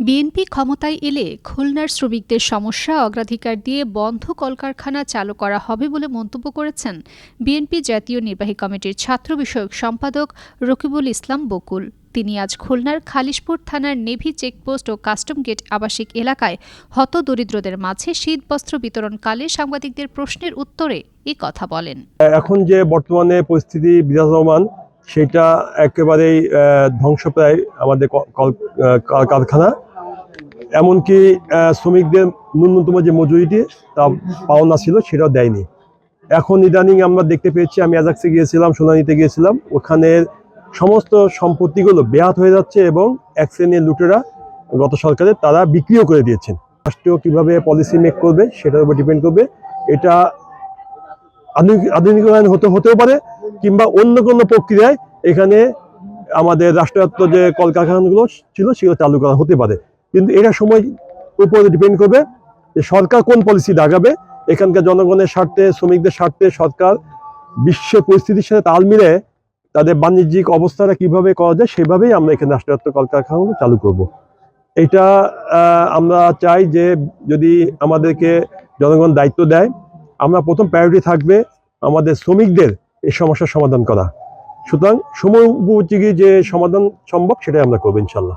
BNP ক্ষমতায় এলে খুলনার শ্রমিকদের সমস্যা, অগ্রাধিকার দিয়ে বন্ধ কলকারখানা চালু করা হবে বলে মন্তব্য করেছেন বিএনপি জাতীয় নির্বাহী কমিটির ছাত্র বিষয়ক সম্পাদক রকিবুল ইসলাম বকুল। তিনি আজ খুলনার খালিশপুর থানার নেভি চেকপোস্ট ও কাস্টম গেট আবাসিক এলাকায় হতদরিদ্রদের মাঝে শীত শীতবস্ত্র বিতরণকালে সাংবাদিকদের প্রশ্নের উত্তরে এ কথা বলেন। এখন যে বর্তমানে পরিস্থিতি বিরাজমান সেটা একেবারেই ধ্বংসপ্রায় আমাদের কারখানা। এমনকি শ্রমিকদের ন্যূনতম যে মজুরিটি, তা পাওনা ছিল, সেটাও দেয়নি। এখন ইদানিং আমরা দেখতে পেয়েছি, আমি অ্যাজাক্সে গিয়েছিলাম সোনানিতে গিয়েছিলাম ওখানের সমস্ত সম্পত্তিগুলো বেহাত হয়ে যাচ্ছে এবং এক শ্রেণির লুটেরা গত সরকারে তারা বিক্রিও করে দিয়েছেন। রাষ্ট্র কীভাবে পলিসি মেক করবে, সেটার উপর ডিপেন্ড করবে। এটা আধুনিক আধুনিকায়ন হতে, হতেও পারে কিংবা অন্য কোনো প্রক্রিয়ায় এখানে আমাদের রাষ্ট্রায়ত্ত যে কলকারখানাগুলো ছিল, সেগুলো চালু করা হতে পারে কিন্তু এটা সময় উপরে ডিপেন্ড করবে যে সরকার কোন পলিসি লাগাবে এখানকার জনগণের স্বার্থে, শ্রমিকদের স্বার্থে সরকার বিশ্ব পরিস্থিতির সাথে তাল মিলে তাদের বাণিজ্যিক অবস্থাটা কীভাবে করা যায়, সেভাবেই আমরা এখানে রাষ্ট্রায়ত্ত কলকারখানাগুলো চালু করব। এটা আমরা চাই যে যদি আমাদেরকে জনগণ দায়িত্ব দেয়, আমরা প্রথম প্রায়োরিটি থাকবে আমাদের শ্রমিকদের এই সমস্যার সমাধান করা। সুতরাং সময় উপযোগী যে সমাধান সম্ভব সেটাই আমরা করব ইনশাল্লাহ।